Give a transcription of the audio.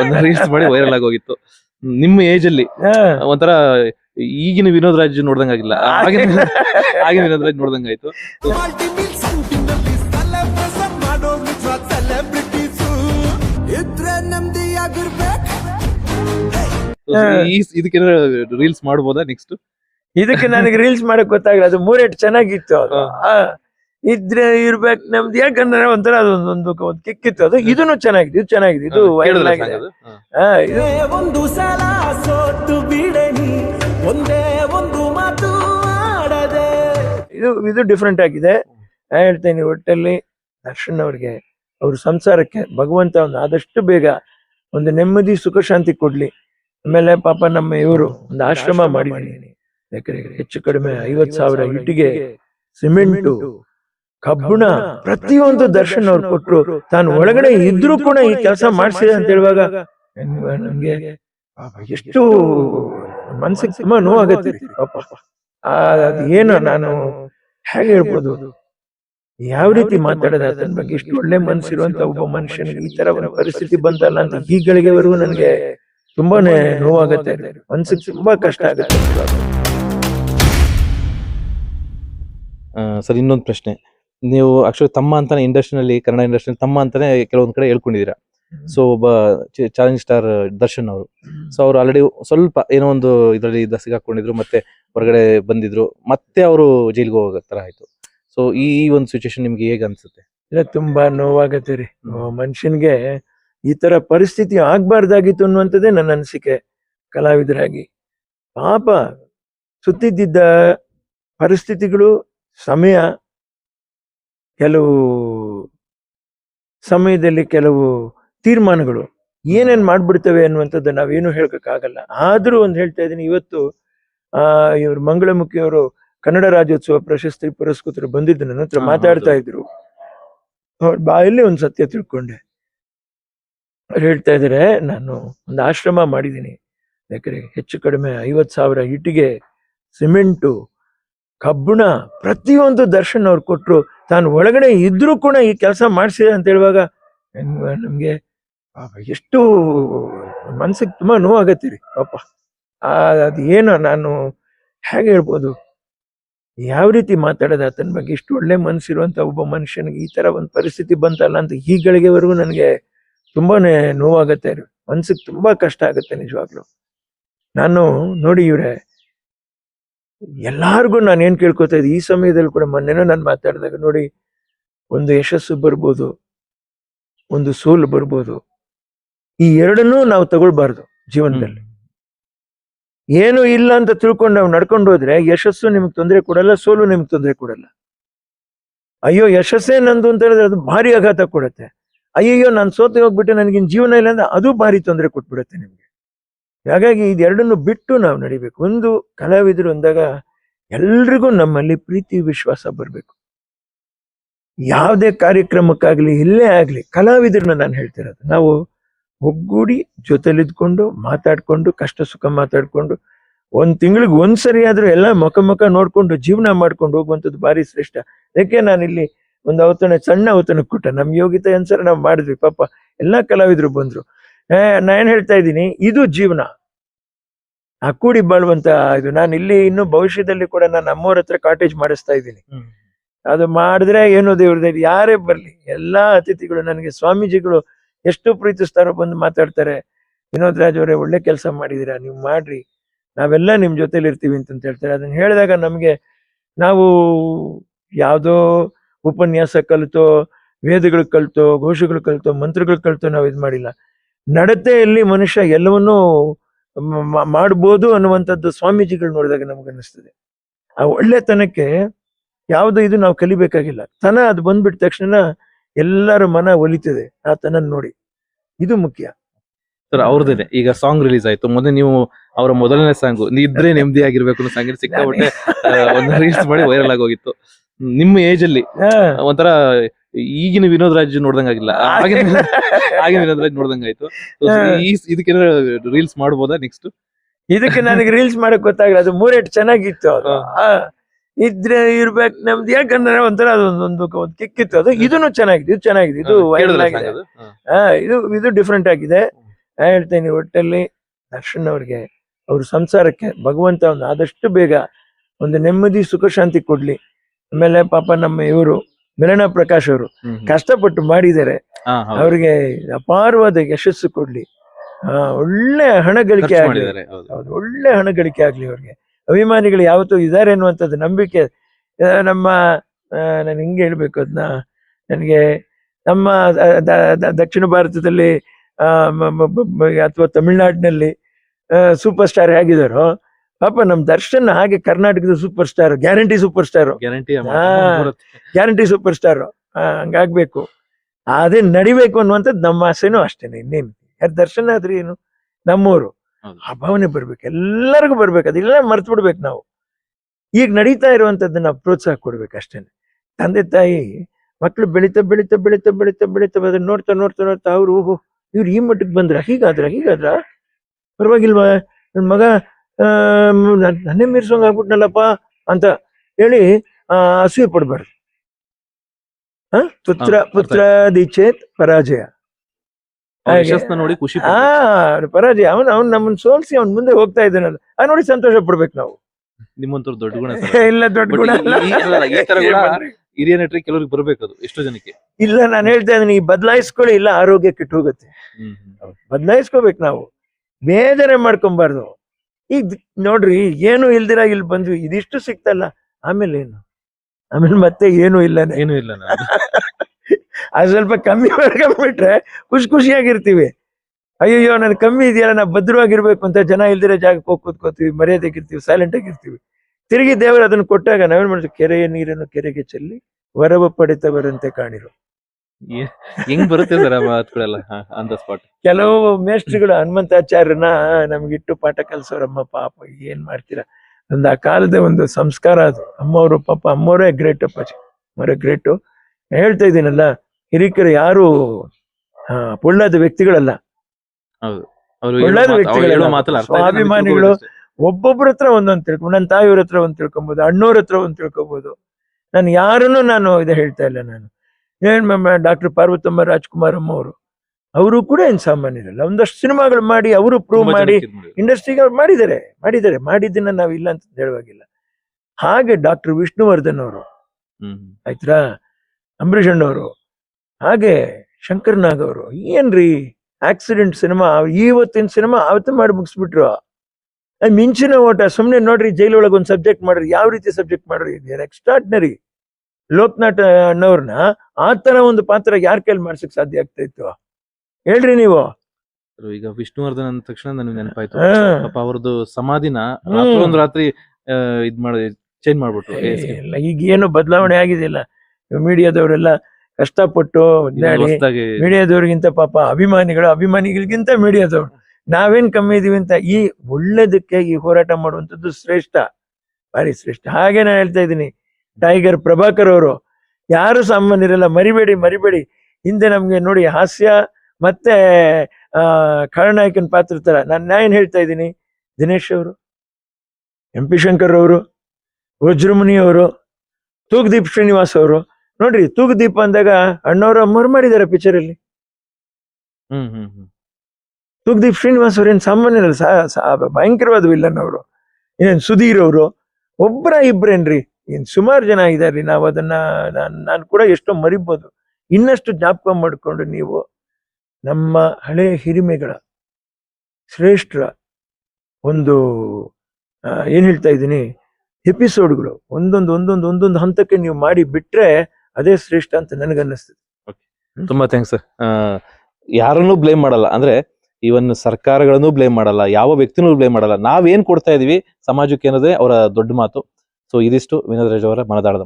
ಒಂದು ರೀಲ್ಸ್ ಮಾಡಿ ವೈರಲ್ ಆಗೋಗಿತ್ತು. ನಿಮ್ಮ ಏಜ್ ಅಲ್ಲಿ. ಒಂಥರ ಈಗಿನ ವಿನೋದ್ ರಾಜ್ ನೋಡ್ದಂಗಾಗಿಲ್ಲ ಆಗಿನ ಆಗಿನ ವಿನೋದ್ ರಾಜ್ ನೋಡ್ದಂಗ್ ಆಯ್ತು. ಮಲ್ಟಿಮೀಲ್ ಸೌಂಟಿನಲ್ಲಿ ಸೆಲೆಬ್ರೇಷನ್ ಮಾಡೋ ನಿಜ ಸೆಲೆಬ್ರಿಟೀಸು ಇದ್ರೆ ನೆಮ್ಮದಿಯಾಗಿರ್ಬೇಕು So, ಈ ಇದಕ್ಕೆ ರೀಲ್ಸ್ ಮಾಡ್ಬೋದಾ ನೆಕ್ಸ್ಟ್ ಇದಕ್ಕೆ ನನಗೆ ರೀಲ್ಸ್ ಮಾಡಕ್ ಗೊತ್ತಾಗಲ್ಲ ಅದು ಮೂರೇಟ್ ಚೆನ್ನಾಗಿತ್ತು ಅದು. ಇದ್ರೆ ಇರ್ಬೇಕು ನಮ್ದು ಯಾಕಂದ್ರೆ ಒಂಥರ ಅದೊಂದು ಒಂದು ಕಿಕ್ಕಿತ್ತು. ಅದು ಇದನ್ನು ಚೆನ್ನಾಗಿದೆ ಇದು ಚೆನ್ನಾಗಿದೆ. ಇದು ವೈರಲ್ ಆಗಿದೆ. ಹಾ, ಇದು ಒಂದು ಸಲ ಸೋತು ಬಿಡನಿ ಒಂದೇ ಒಂದು ಮಾತು ಆಡದೆ. ಇದು ಇದು ಡಿಫ್ರೆಂಟ್ ಆಗಿದೆ. ನಾ ಹೇಳ್ತೇನೆ ಒಟ್ಟಲ್ಲಿ ದರ್ಶನ್ ಅವ್ರಿಗೆ ಅವ್ರ ಸಂಸಾರಕ್ಕೆ ಭಗವಂತ ಒಂದು ಆದಷ್ಟು ಬೇಗ ಒಂದು ನೆಮ್ಮದಿ ಸುಖ ಶಾಂತಿ ಕೊಡ್ಲಿ. ಆಮೇಲೆ ಪಾಪ ನಮ್ಮ ಇವರು ಒಂದು ಆಶ್ರಮ ಮಾಡಿ ಯಾಕಂದ್ರೆ ಹೆಚ್ಚು ಕಡಿಮೆ ಐವತ್ ಸಾವಿರ ಇಟ್ಟಿಗೆ ಸಿಮೆಂಟು. ಕಬ್ಬಣ ಪ್ರತಿಯೊಂದು ದರ್ಶನ ಅವ್ರು ಕೊಟ್ರು, ತಾನು ಒಳಗಡೆ ಇದ್ರೂ ಕೂಡ ಈ ಕೆಲಸ ಮಾಡಿಸಿದೆ ಅಂತ ಹೇಳುವಾಗ ನನ್ಗೆ- ಎಷ್ಟು ಮನ್ಸಿಗೆ ತುಂಬಾ ನೋವಾಗತ್ತೆ ಪಾಪ ಏನು ನಾನು ಹೇಗೆ ಹೇಳ್ಬೋದು? ಯಾವ ರೀತಿ ಮಾತಾಡದ ತನ್ನ ಬಗ್ಗೆ ಇಷ್ಟು ಒಳ್ಳೆ ಮನಸ್ಸಿರುವಂತ ಒಬ್ಬ ಮನುಷ್ಯನಿಗೆ ಈ ತರ ಒಂದು ಪರಿಸ್ಥಿತಿ ಬಂದಲ್ಲ ಅಂತ ಈ ಗಳಿಗೆವರೆಗೂ ನನಗೆ ತುಂಬಾನೇ ನೋವಾಗತ್ತೆ ಮನ್ಸಿಗೆ ತುಂಬಾ ಕಷ್ಟ ಆಗುತ್ತೆ. ಸರ್ ಇನ್ನೊಂದು ಪ್ರಶ್ನೆ. ನೀವು ಆಕ್ಚುಲಿ ತಮ್ಮ ಅಂತಾನೆ ಇಂಡಸ್ಟ್ರಿನಲ್ಲಿ ಕನ್ನಡ ಇಂಡಸ್ಟ್ರಿನಲ್ಲಿ ತಮ್ಮ ಅಂತಾನೆ ಕೆಲವೊಂದ್ ಕಡೆ ಹೇಳ್ಕೊಂಡಿದ್ದೀರಾ. ಸೊ ಒಬ್ಬ ಚಾಲೆಂಜ್ ಸ್ಟಾರ್ ದರ್ಶನ್ ಅವರು. ಸೊ ಅವ್ರು ಆಲ್ರೆಡಿ ಸ್ವಲ್ಪ ಏನೋ ಒಂದು ಇದರಲ್ಲಿ ಸಿಗಾಕೊಂಡಿದ್ರು ಮತ್ತೆ ಹೊರಗಡೆ ಬಂದಿದ್ರು ಮತ್ತೆ ಅವರು ಜೈಲಿಗೆ ಹೋಗೋ ತರ ಆಯ್ತು. ಸೊ ಈ ಒಂದು ಸಿಚುವೇಶನ್ ನಿಮ್ಗೆ ಹೇಗೆ ಅನ್ಸುತ್ತೆ? ಇಲ್ಲ ತುಂಬಾ ನೋವಾಗತ್ತೆ ರೀ. ಮನುಷ್ಯನ್ಗೆ ಈ ತರ ಪರಿಸ್ಥಿತಿ ಆಗ್ಬಾರ್ದಾಗಿತ್ತು ಅನ್ನುವಂಥದ್ದೇ ನನ್ನ ಅನಿಸಿಕೆ ಕಲಾವಿದರಾಗಿ. ಪಾಪ ಸುತ್ತಿದ್ದ ಪರಿಸ್ಥಿತಿಗಳು ಸಮಯ ಕೆಲವು ಸಮಯದಲ್ಲಿ ಕೆಲವು ತೀರ್ಮಾನಗಳು ಏನೇನ್ ಮಾಡ್ಬಿಡ್ತವೆ ಅನ್ನುವಂಥದ್ದು ನಾವೇನು ಹೇಳಕ್ಕಾಗಲ್ಲ ಆದ್ರೂ ಒಂದು ಹೇಳ್ತಾ ಇದ್ದೀನಿ ಇವತ್ತು ಆ ಇವರು ಮಂಗಳಮುಖಿಯವರು ಕನ್ನಡ ರಾಜ್ಯೋತ್ಸವ ಪ್ರಶಸ್ತಿ ಪುರಸ್ಕೃತರು ಬಂದಿದ್ದು ನನ್ನ ಹತ್ರ ಮಾತಾಡ್ತಾ ಇದ್ರು. ಅವ್ರ ಬಾಯಲ್ಲಿ ಒಂದು ಸತ್ಯ ತಿಳ್ಕೊಂಡೆ. ಅವ್ರು ಹೇಳ್ತಾ ಇದಾರೆ ನಾನು ಒಂದು ಆಶ್ರಮ ಮಾಡಿದ್ದೀನಿ. ಯಾಕಂದ್ರೆ ಹೆಚ್ಚು ಕಡಿಮೆ ಐವತ್ತು ಸಾವಿರ ಇಟ್ಟಿಗೆ ಸಿಮೆಂಟು ಕಬ್ಬಣ ಪ್ರತಿಯೊಂದು ದರ್ಶನ ಅವ್ರು ಕೊಟ್ರು. ತಾನು ಒಳಗಡೆ ಇದ್ರೂ ಕೂಡ ಈ ಕೆಲಸ ಮಾಡಿಸಿದೆ ಅಂತ ಹೇಳುವಾಗ ನಮ್ಗೆ ಎಷ್ಟು ಮನ್ಸಿಗೆ ತುಂಬಾ ನೋವಾಗತ್ತೆ ರೀ ಪಾಪ. ಆ, ಅದು ಏನು ನಾನು ಹೇಗೆ ಹೇಳ್ಬೋದು? ಯಾವ ರೀತಿ ಮಾತಾಡೋದು ಆತನ ಬಗ್ಗೆ? ಇಷ್ಟು ಒಳ್ಳೆ ಮನಸ್ಸಿರುವಂತ ಒಬ್ಬ ಮನುಷ್ಯನಿಗೆ ಈ ತರ ಒಂದು ಪರಿಸ್ಥಿತಿ ಬಂತಲ್ಲ ಅಂತ ಈ ಗಳಿಗೆವರೆಗೂ ನನಗೆ ತುಂಬಾನೇ ನೋವಾಗತ್ತೆ ರೀ. ಮನ್ಸಿಗೆ ತುಂಬಾ ಕಷ್ಟ ಆಗುತ್ತೆ ನಿಜವಾಗ್ಲು. ನಾನು ನೋಡಿ ಇವ್ರೆ ಎಲ್ಲಾರ್ಗು ನಾನು ಏನ್ ಕೇಳ್ಕೊತಾ ಇದ್ದೆ ಈ ಸಮಯದಲ್ಲಿ ಕೂಡ ಮೊನ್ನೆನೋ ನಾನು ಮಾತಾಡಿದಾಗ ನೋಡಿ ಒಂದು ಯಶಸ್ಸು ಬರ್ಬೋದು ಒಂದು ಸೋಲು ಬರ್ಬೋದು. ಈ ಎರಡನ್ನೂ ನಾವು ತಗೊಳ್ಬಾರ್ದು ಜೀವನದಲ್ಲಿ. ಏನು ಇಲ್ಲ ಅಂತ ತಿಳ್ಕೊಂಡು ನಾವು ನಡ್ಕೊಂಡು ಹೋದ್ರೆ ಯಶಸ್ಸು ನಿಮ್ಗೆ ತೊಂದರೆ ಕೊಡಲ್ಲ ಸೋಲು ನಿಮ್ಗೆ ತೊಂದರೆ ಕೊಡಲ್ಲ. ಅಯ್ಯೋ ಯಶಸ್ಸೇ ನಂದು ಅಂತ ಹೇಳಿದ್ರೆ ಅದು ಭಾರಿ ಆಘಾತ ಕೊಡುತ್ತೆ. ಅಯ್ಯಯ್ಯೋ ನಾನು ಸೋತಿ ಹೋಗ್ಬಿಟ್ಟೆ ನನಗಿನ್ ಜೀವನ ಇಲ್ಲ ಅಂದ್ರೆ ಅದು ಭಾರಿ ತೊಂದರೆ ಕೊಟ್ಬಿಡುತ್ತೆ ನಿಮ್ಗೆ. ಹಾಗಾಗಿ ಇದೆರಡನ್ನು ಬಿಟ್ಟು ನಾವು ನಡಿಬೇಕು. ಒಂದು ಕಲಾವಿದರು ಅಂದಾಗ ಎಲ್ರಿಗೂ ನಮ್ಮಲ್ಲಿ ಪ್ರೀತಿ ವಿಶ್ವಾಸ ಬರಬೇಕು. ಯಾವುದೇ ಕಾರ್ಯಕ್ರಮಕ್ಕಾಗಲಿ, ಇಲ್ಲೇ ಆಗಲಿ, ಕಲಾವಿದರನ್ನ ನಾನು ಹೇಳ್ತಿರೋದು. ನಾವು ಒಗ್ಗೂಡಿ ಜೊತೆಲಿದ್ಕೊಂಡು, ಮಾತಾಡ್ಕೊಂಡು, ಕಷ್ಟ ಸುಖ ಮಾತಾಡ್ಕೊಂಡು, ಒಂದ್ ತಿಂಗಳಿಗೆ ಒಂದ್ಸರಿ ಆದ್ರೂ ಎಲ್ಲ ಮುಖ ಮುಖ ನೋಡ್ಕೊಂಡು, ಜೀವನ ಮಾಡ್ಕೊಂಡು ಹೋಗುವಂಥದ್ದು ಭಾರಿ ಶ್ರೇಷ್ಠ. ಯಾಕೆ ನಾನಿಲ್ಲಿ ಒಂದು ಅವತನ, ಸಣ್ಣ ಅವತನ ಕೊಟ್ಟ ನಮ್ ಯೋಗ್ಯತೆ ಅನ್ಸರ ನಾವು ಮಾಡಿದ್ವಿ, ಪಾಪ, ಎಲ್ಲ ಕಲಾವಿದರು ಬಂದ್ರು. ನಾ ಏನ್ ಹೇಳ್ತಾ ಇದ್ದೀನಿ? ಇದು ಜೀವನ. ಆ ಕೂಡಿ ಬಾಳುವಂತ ಇದು. ನಾನು ಇಲ್ಲಿ ಇನ್ನು ಭವಿಷ್ಯದಲ್ಲಿ ಕೂಡ ನಾನು ನಮ್ಮವ್ರ ಹತ್ರ ಕಾಟೇಜ್ ಮಾಡಿಸ್ತಾ ಇದ್ದೀನಿ. ಅದು ಮಾಡಿದ್ರೆ ಏನು ದೇವ್ರದ್ದು ಯಾರೇ ಬರ್ಲಿ ಎಲ್ಲಾ ಅತಿಥಿಗಳು ನನಗೆ ಸ್ವಾಮೀಜಿಗಳು ಎಷ್ಟು ಪ್ರೀತಿಸ್ತಾರೋ ಬಂದು ಮಾತಾಡ್ತಾರೆ. ವಿನೋದ್ ರಾಜ್ ಅವರೇ ಒಳ್ಳೆ ಕೆಲಸ ಮಾಡಿದೀರಾ ನೀವು ಮಾಡ್ರಿ. ನಾವೆಲ್ಲ ನಿಮ್ ಜೊತೆಲಿ ಇರ್ತೀವಿ ಅಂತ ಹೇಳ್ತಾರೆ. ಅದನ್ನ ಹೇಳಿದಾಗ ನಮ್ಗೆ ನಾವು ಯಾವುದೋ ಉಪನ್ಯಾಸ ಕಲಿತೋ ವೇದಗಳು ಕಲಿತೋ ಘೋಷಗಳು ಕಲಿತೋ ಮಂತ್ರಗಳು ಕಲಿತೋ ನಾವು ಇದು ಮಾಡಿಲ್ಲ. ನಡತೆಯಲ್ಲಿ ಮನುಷ್ಯ ಎಲ್ಲವನ್ನೂ ಮಾಡ್ಬೋದು ಅನ್ನುವಂಥದ್ದು ಸ್ವಾಮೀಜಿಗಳು ನೋಡಿದಾಗ ನಮ್ಗೆ ಅನ್ನಿಸ್ತದೆ. ಆ ಒಳ್ಳೆತನಕ್ಕೆ ಯಾವುದೋ ಇದು ನಾವು ಕಲಿಬೇಕಾಗಿಲ್ಲ. ತನ ಅದು ಬಂದ್ಬಿಟ್ಟ ತಕ್ಷಣ ಎಲ್ಲರ ಮನ ಒಲಿತದೆ ಆ ತನ ನೋಡಿ. ಇದು ಮುಖ್ಯ. ಸರ್ ಅವ್ರದ್ದೇನೆ ಈಗ ಸಾಂಗ್ ರಿಲೀಸ್ ಆಯ್ತು. ಮೊದಲು ನೀವು ಅವರ ಮೊದಲನೇ ಸಾಂಗ್ ಇದ್ರೆ ನೆಮ್ಮದಿ ಆಗಿರ್ಬೇಕು ಅನ್ನೋ ಸಾಂಗ್ ಸಿಕ್ಕಾಬಿಟ್ಟೆ ಒಂದು ರೀಲ್ಸ್ ಮಾಡಿ ವೈರಲ್ ಆಗೋಗಿತ್ತು. ನಿಮ್ಮ ಏಜ್ ಅಲ್ಲಿ. ಒಂಥರ ಈಗಿನ ವಿನೋದ್ ರಾಜ್ ನೋಡ್ದಂಗ್ ಆಗಿಲ್ಲ. ಆಗಿನ ಆಗಿನ ವಿನೋದ್ ರಾಜ್ ನೋಡ್ದಂಗ್ ಆಯ್ತು So, ಈ ಇದಕ್ಕೆ ರೀಲ್ಸ್ ಮಾಡ್ಬೋದಾ ನೆಕ್ಸ್ಟ್ ಇದಕ್ಕೆ ನನಗೆ ರೀಲ್ಸ್ ಮಾಡಕ್ ಗೊತ್ತಾಗಿಲ್ಲ ಅದು ಮೂರೇಟ್ ಚೆನ್ನಾಗಿತ್ತು ಅದು. ಇದ್ರೆ ಇರ್ಬೇಕು ನಮ್ದು ಯಾಕಂದ್ರೆ ಒಂಥರ ಅದೊಂದು ಒಂದು ಕಿಕ್ಕಿತ್ತು ಅದು. ಇದನ್ನು ಚೆನ್ನಾಗಿದೆ. ಇದು ಚೆನ್ನಾಗಿದೆ. ಇದು ವೈರಲ್ ಆಗಿದೆ. ಇದು ಇದು ಡಿಫ್ರೆಂಟ್ ಆಗಿದೆ. ನಾ ಹೇಳ್ತೇನೆ ಒಟ್ಟಲ್ಲಿ ದರ್ಶನ್ ಅವ್ರಿಗೆ ಅವ್ರ ಸಂಸಾರಕ್ಕೆ ಭಗವಂತ ಒಂದು ಆದಷ್ಟು ಬೇಗ ಒಂದು ನೆಮ್ಮದಿ ಸುಖ ಶಾಂತಿ ಕೊಡ್ಲಿ. ಆಮೇಲೆ ಪಾಪ ನಮ್ಮ ಇವರು ಮಿಲನ ಪ್ರಕಾಶ್ ಅವರು. ಕಷ್ಟಪಟ್ಟು ಮಾಡಿದ್ದಾರೆ. ಅವರಿಗೆ ಅಪಾರವಾದ ಯಶಸ್ಸು ಕೊಡ್ಲಿ. ಒಳ್ಳೆ ಹಣ ಗಳಿಕೆ ಆಗ್ಲಿ. ಒಳ್ಳೆ ಹಣ ಗಳಿಕೆ ಆಗ್ಲಿ ಅವ್ರಿಗೆ. ಅಭಿಮಾನಿಗಳು ಯಾವತ್ತೂ ಇದ್ದಾರೆ ಅನ್ನುವಂಥದ್ದು ನಂಬಿಕೆ. ನಮ್ಮ ನಾನು ಹಿಂಗೆ ಹೇಳ್ಬೇಕು ಅದನ್ನ? ನನಗೆ ನಮ್ಮ ದಕ್ಷಿಣ ಭಾರತದಲ್ಲಿ ಅಥವಾ ತಮಿಳ್ನಾಡಿನಲ್ಲಿ ಸೂಪರ್ ಸ್ಟಾರ್ ಹೇಗಿದಾರೋ ಪಾಪ ನಮ್ ದರ್ಶನ್ ಹಾಗೆ ಕರ್ನಾಟಕದ super star guarantee super star guarantee. Guarantee super star ಹಂಗಾಗ್ಬೇಕು. ಅದೇ ನಡಿಬೇಕು ಅನ್ನುವಂಥದ್ದು ನಮ್ಮ ಆಸೆನೂ ಅಷ್ಟೇನೆ ಇನ್ನೇನು. ಯಾರು ದರ್ಶನ ಆದ್ರೆ ಏನು? ನಮ್ಮೂರು. ಆ ಭಾವನೆ ಬರ್ಬೇಕು. ಎಲ್ಲರಿಗೂ ಬರ್ಬೇಕು. ಅದೆಲ್ಲ ಮರ್ತು ಬಿಡ್ಬೇಕು ನಾವು. ಈಗ ನಡೀತಾ ಇರುವಂತದ್ದನ್ನ ಪ್ರೋತ್ಸಾಹ ಕೊಡ್ಬೇಕು ಅಷ್ಟೇನೆ. ತಂದೆ ತಾಯಿ ಮಕ್ಳು ಬೆಳೀತಾ ಬೆಳೀತಾ ಬೆಳೀತಾ ಬೆಳೀತಾ ಬೆಳೀತಾ ಬಂದ್ರೆ ನೋಡ್ತಾ ನೋಡ್ತಾ ನೋಡ್ತಾ ಅವ್ರು ಓಹೋ ಇವ್ರು ಈ ಮಟ್ಟಕ್ಕೆ ಬಂದ್ರ? ಹೀಗಾದ್ರ? ಹೀಗಾದ್ರ? ಪರವಾಗಿಲ್ವಾ? ನನ್ ಮಗ ನನ್ನೇ ಮೀರ್ಸೋಂಗ್ ಆಗ್ಬಿಟ್ನಲ್ಲಪ್ಪ ಅಂತ ಹೇಳಿ ಅಸೂಯೆ ಪಡ್ಬಾರ್ದು. ಹ? ಪುತ್ರ ಪುತ್ರ ದೀಚೇತ್ ಪರಾಜಯ. ನೋಡಿ ಖುಷಿ ಹಾ ಪರಾಜಯ. ಅವನ್ ಅವ್ನ್ ನಮ್ಮನ್ನ ಸೋಲ್ಸಿ ಅವ್ನ್ ಮುಂದೆ ಹೋಗ್ತಾ ಇದ್ದಾನಲ್ಲ ಆ ನೋಡಿ ಸಂತೋಷ ಪಡ್ಬೇಕು ನಾವು. ನಿಮ್ಮಂತರ ದೊಡ್ಡ ಗುಣ ಇಲ್ಲ ದೊಡ್ಡ ಗುಣ ಹಿರಿಯ ನಟರಿಗೆ ಕೆಲವ್ರಿಗೆ ಬರ್ಬೇಕು ಅದು ಎಷ್ಟೋ ಜನಕ್ಕೆ. ಇಲ್ಲ ನಾನು ಹೇಳ್ತಾ ಇದ್ದೀನಿ ಈ ಬದಲಾಯಿಸ್ಕೊಳ್ಳಿ ಇಲ್ಲ ಆರೋಗ್ಯ ಕೆಟ್ಟು ಹೋಗುತ್ತೆ. ಬದಲಾಯಿಸ್ಕೋಬೇಕು ನಾವು. ಬೇಜಾರೆ ಮಾಡ್ಕೊಬಾರ್ದು. ಈಗ ನೋಡ್ರಿ ಏನು ಇಲ್ದಿರ ಇಲ್ಲಿ ಬಂದ್ವಿ ಇದಿಷ್ಟು ಸಿಕ್ತಲ್ಲ ಆಮೇಲೆ ಏನು? ಆಮೇಲೆ ಮತ್ತೆ ಏನು ಇಲ್ಲ ಏನು ಇಲ್ಲ ಅದು ಸ್ವಲ್ಪ ಕಮ್ಮಿ ಮಾಡ್ಕೊಂಡ್ಬಿಟ್ರೆ ಖುಷಿ ಖುಷಿಯಾಗಿರ್ತೀವಿ. ಅಯ್ಯಯ್ಯೋ ನನ್ ಕಮ್ಮಿ ಇದೆಯಲ್ಲ ನಾ ಭದ್ರವಾಗಿರ್ಬೇಕು ಅಂತ ಜನ ಇಲ್ದಿರೋ ಜಾಗಕ್ಕೆ ಹೋಗಿ ಕೂತ್ಕೋತೀವಿ ಮರ್ಯಾದೆಗಿರ್ತೀವಿ ಸೈಲೆಂಟ್ ಆಗಿರ್ತೀವಿ ತಿರುಗಿ ದೇವರು ಅದನ್ನ ಕೊಟ್ಟಾಗ ನಾವೇನ್ ಮಾಡ್ತೀವಿ? ಕೆರೆಯ ನೀರನ್ನು ಕೆರೆಗೆ ಚೆಲ್ಲಿ ವರವ ಪಡಿತವರಂತೆ ಕಾಣಿರು. ಹೆಂಗ್ ಬರುತ್ತೆ ಸರ್ ಆ ಮಾತುಗಳೆಲ್ಲ ಆನ್ ದ ಸ್ಪಾಟ್ ಕೆಲವು ಮೇಷ್ಟ್ರುಗಳು ಹನುಮಂತಾಚಾರ್ಯನ ನಮ್ಗಿಟ್ಟು ಪಾಠ ಕಲ್ಸೋರಮ್ಮ ಪಾಪ ಏನ್ ಮಾಡ್ತೀರಾ? ಒಂದು ಆ ಕಾಲದ ಒಂದು ಸಂಸ್ಕಾರ ಅದು. ಅಮ್ಮವರು ಪಾಪ ಅಮ್ಮವರೇ ಗ್ರೇಟ್ ಅಪ್ಪಾಜಿ. ಅವರೇ ಗ್ರೇಟು ಹೇಳ್ತಾ ಇದ್ದೀನಲ್ಲ ಹಿರಿಕರು ಯಾರು ಪುಳ್ಳದ ವ್ಯಕ್ತಿಗಳಲ್ಲ. ಸ್ವಾಭಿಮಾನಿಗಳು. ಒಬ್ಬೊಬ್ಬರ ಹತ್ರ ಒಂದೊಂದು ತಿಳ್ಕೊಂಡು ನನ್ನ ತಾಯಿಯವ್ರ ಹತ್ರ ಒಂದು ತಿಳ್ಕೊಬಹುದು ಅಣ್ಣವ್ರ ಹತ್ರ ಒಂದು ತಿಳ್ಕೊಬಹುದು ನಾನು ಯಾರನ್ನು ನಾನು ಇದು ಹೇಳ್ತಾ ಇಲ್ಲ ನಾನು. ಏನ್ ಡಾಕ್ಟರ್ ಪಾರ್ವತಮ್ಮ ರಾಜ್ಕುಮಾರ್ ಅಮ್ಮ ಅವರು ಅವರು ಕೂಡ ಏನ್ ಸಾಮಾನ್ಯರಲ್ಲ. ಒಂದಷ್ಟು ಸಿನಿಮಾಗಳು ಮಾಡಿ ಅವರು ಪ್ರೂವ್ ಮಾಡಿ ಇಂಡಸ್ಟ್ರಿಗೆ ಅವ್ರು ಮಾಡಿದ್ದಾರೆ ಮಾಡಿದ್ದಾರೆ. ಮಾಡಿದ್ದನ್ನ ನಾವು ಇಲ್ಲ ಅಂತ ಹೇಳುವಾಗಿಲ್ಲ. ಹಾಗೆ ಡಾಕ್ಟರ್ ವಿಷ್ಣುವರ್ಧನ್ ಅವರು. ಆಯ್ತಾ ಅಂಬರೀಷ್ ಅಣ್ಣವರು. ಹಾಗೆ ಶಂಕರ್ ನಾಗ್ ಅವರು. ಏನ್ರಿ? ಆಕ್ಸಿಡೆಂಟ್ ಸಿನಿಮಾ ಇವತ್ತಿನ ಸಿನಿಮಾ ಅವತ್ತು ಮಾಡಿ ಮುಗಿಸ್ಬಿಟ್ರು. ಮಿಂಚಿನ ಓಟ ಸುಮ್ಮನೆ ನೋಡ್ರಿ ಜೈಲೊಳಗೆ ಒಂದು ಸಬ್ಜೆಕ್ಟ್ ಮಾಡ್ರಿ ಯಾವ ರೀತಿ ಸಬ್ಜೆಕ್ಟ್ ಮಾಡ್ರಿ? ಎಕ್ಸ್ಟ್ರಾರ್ಡಿನರಿ ಲೋಕನಾಥ್ ಅಣ್ಣವ್ರನ್ನ ಆ ತರ ಒಂದು ಪಾತ್ರ ಯಾರ ಕೈಲಿ ಮಾಡ್ಸಕ್ ಸಾಧ್ಯ ಆಗ್ತಾ ಇತ್ತು? ಹೇಳ್ರಿ ನೀವು. ಈಗ ವಿಷ್ಣುವರ್ಧನ್ ಅಂದ ತಕ್ಷಣ ನನಗೆ ನೆನಪಾಯ್ತು. ಪಾಪ ಅವ್ರದ್ದು ಸಮಾಧಿನ ಒಂದು ರಾತ್ರಿ ಇದ್ ಮಾಡಿ ಚೇಂಜ್ ಮಾಡ್ಬಿಟ್ರು. ಇಲ್ಲ ಈಗ ಏನು ಬದಲಾವಣೆ ಆಗಿದೆಯಲ್ಲ ಮೀಡಿಯಾದವರೆಲ್ಲ ಕಷ್ಟಪಟ್ಟು ಮೀಡಿಯಾದವ್ರಿಗಿಂತ ಪಾಪ ಅಭಿಮಾನಿಗಳು ಅಭಿಮಾನಿಗಳಿಗಿಂತ ಮೀಡಿಯಾದವ್ರು. ನಾವೇನ್ ಕಮ್ಮಿ ಇದೀವಿ ಅಂತ ಈ ಒಳ್ಳೇದಕ್ಕೆ ಈ ಹೋರಾಟ ಮಾಡುವಂಥದ್ದು ಶ್ರೇಷ್ಠ. ಭಾರಿ ಶ್ರೇಷ್ಠ. ಹಾಗೆ ನಾನು ಹೇಳ್ತಾ ಇದ್ದೀನಿ. ಟೈಗರ್ ಪ್ರಭಾಕರ್ ಅವರು ಯಾರು ಸಾಮಾನ್ಯರಲ್ಲ ಮರಿಬೇಡಿ ಮರಿಬೇಡಿ. ಹಿಂದೆ ನಮಗೆ ನೋಡಿ ಹಾಸ್ಯ ಮತ್ತೆ ಖಳನಾಯಕನ ಪಾತ್ರ ತರ. ನಾನು ನಾ ಏನ್ ಹೇಳ್ತಾ ಇದ್ದೀನಿ? ದಿನೇಶ್ ಅವರು ಎಂ ಪಿ ಶಂಕರ್ ಅವರು ವಜ್ರಮುನಿ ಅವರು ತೂಗ್ದೀಪ್ ಶ್ರೀನಿವಾಸ್ ಅವರು. ನೋಡ್ರಿ ತೂಗ್ದೀಪ್ ಅಂದಾಗ ಅಣ್ಣವರು ಅಮ್ಮವ್ರು ಮಾಡಿದ್ದಾರೆ ಪಿಕ್ಚರ್ ಅಲ್ಲಿ. ಹ್ಮ್ ಹ್ಮ್ ಹ್ಮ್. ತೂಗ್ದೀಪ್ ಶ್ರೀನಿವಾಸ್ ಅವ್ರು ಸಾಮಾನ್ಯ ಸಾಮಾನ್ಯರಲ್ಲ ಭಯಂಕರವಾದ ವಿಲ್ಲನ್ ಅವರು. ಏನು ಸುಧೀರ್ ಅವರು ಒಬ್ಬರ ಇಬ್ರೇನ್ರಿ? ಇನ್ ಸುಮಾರು ಜನ ಇದ್ದಾರೆ ನಾವು ಅದನ್ನ ನಾನ್, ನಾನು ಕೂಡ ಎಷ್ಟೋ ಮರಿಬೋದು. ಇನ್ನಷ್ಟು ಜ್ಞಾಪಕ ಮಾಡಿಕೊಂಡು ನೀವು ನಮ್ಮ ಹಳೆಯ ಹಿರಿಮೆಗಳ ಶ್ರೇಷ್ಠರ ಒಂದು ಏನು ಏನ್ ಹೇಳ್ತಾ ಇದ್ದೀನಿ, ಎಪಿಸೋಡ್ಗಳು, ಒಂದೊಂದು ಒಂದೊಂದು ಒಂದೊಂದು ಹಂತಕ್ಕೆ ನೀವು ಮಾಡಿ ಬಿಟ್ರೆ ಅದೇ ಶ್ರೇಷ್ಠ ಅಂತ ನನಗನ್ನಿಸ್ತದೆ. ತುಂಬಾ ಥ್ಯಾಂಕ್ಸ್ ಸರ್ ಯಾರನ್ನೂ ಬ್ಲೇಮ್ ಮಾಡಲ್ಲ. ಅಂದ್ರೆ ಇವನ್ ಸರ್ಕಾರಗಳನ್ನು ಬ್ಲೇಮ್ ಮಾಡಲ್ಲ, ಯಾವ ವ್ಯಕ್ತಿನೂ ಬ್ಲೇಮ್ ಮಾಡಲ್ಲ. ನಾವೇನ್ ಕೊಡ್ತಾ ಇದೀವಿ, ಸಮಾಜಕ್ಕೆ ಅನ್ನೋದೇ ಅವರ ದೊಡ್ಡ ಮಾತು. ಸೊ ಇದಿಷ್ಟು ವಿನೋದ್ ರಾಜ್ ಅವರ ಮನದಾಳದ